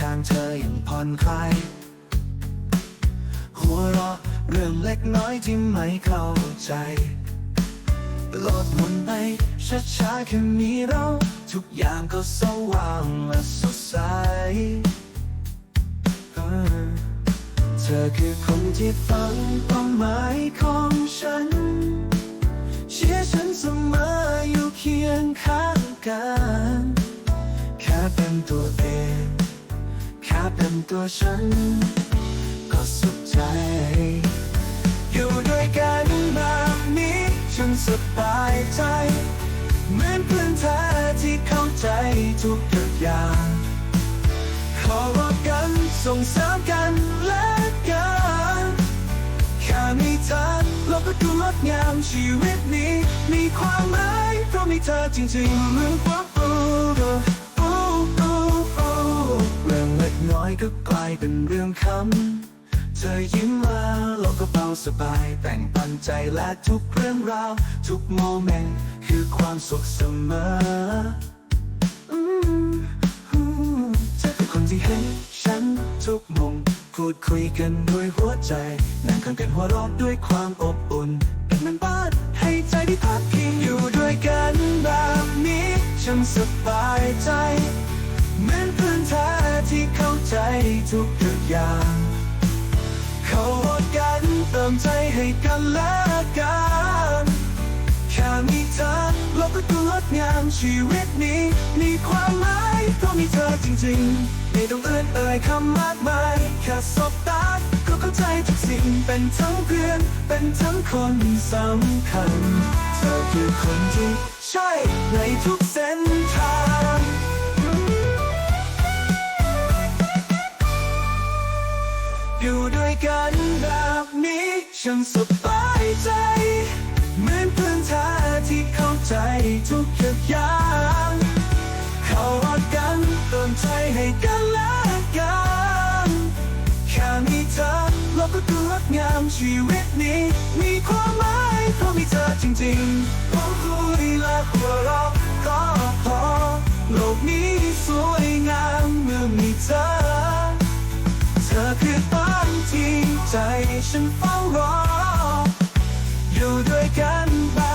ค้างเธออย่างผ่อนคลายหัวเราะเรื่องเล็กน้อยที่ไม่เข้าใจโลดหมุนไปช้าๆแค่มีเรา ทุกอย่างก็สว่างและสดใสเธอคือคนที่ฟังความหมายของฉัน เชื่อฉันเสมออยู่เคียงข้างกัน แค่เป็นตัวเอง เป็นตัวฉัน ก็สุขใจ อยู่ด้วยกันแบบนี้ฉันสบายใจ เหมือนเพื่อนแท้ที่เข้าใจทุกอย่าง ขอรับกันส่งเสริมกันและกันแค่มีเธอโลกก็ดูงดงามชีวิตนี้ มีความหมายเพราะมีเธอจริงๆเหมือนว่า ก็กลายเป็นเรื่องคำ เธอยิ้มมาโลกก็เบาสบายแบ่งปันใจและทุกเรื่องราว ทุกโมเมนต์คือความสุขเสมออืมอืมเธอคือคนที่เห็นฉันทุกมุมพูดคุยกันด้วยหัวใจนั่งข้างกันหัวเราะด้วยความอบอุ่น เป็นเหมือนบ้านให้ใจได้พักพิงอยู่ด้วยกันแบบนี้ฉันสบายใจเหมือน ใจทุกอย่าง เขาอดกันเติมใจให้กันและกันแค่มีเธอโลกก็ดูงดงามชีวิตนี้ มีความหมายเพราะมีเธอจริงๆไม่ต้องเอื้อนเอ่ยคำมากมาย แค่สบตาก็เข้าใจทุกสิ่งเป็นทั้งเพื่อน เป็นทั้งคนสำคัญ เธอคือคนที่ใช่ในทุก ฉันสบายใจ เหมือนเพื่อนแท้ที่เข้าใจทุกอย่าง เขารักกันเติมใจให้กันและกันแค่มีเธอโลกก็ดูงดงามชีวิตนี้ มีความหมายเพราะมีเธอจริงๆพูดคุยและหัวเราะก็พอโลกนี้ ใจฉันเฝ้ารอ อยู่ด้วยกันไป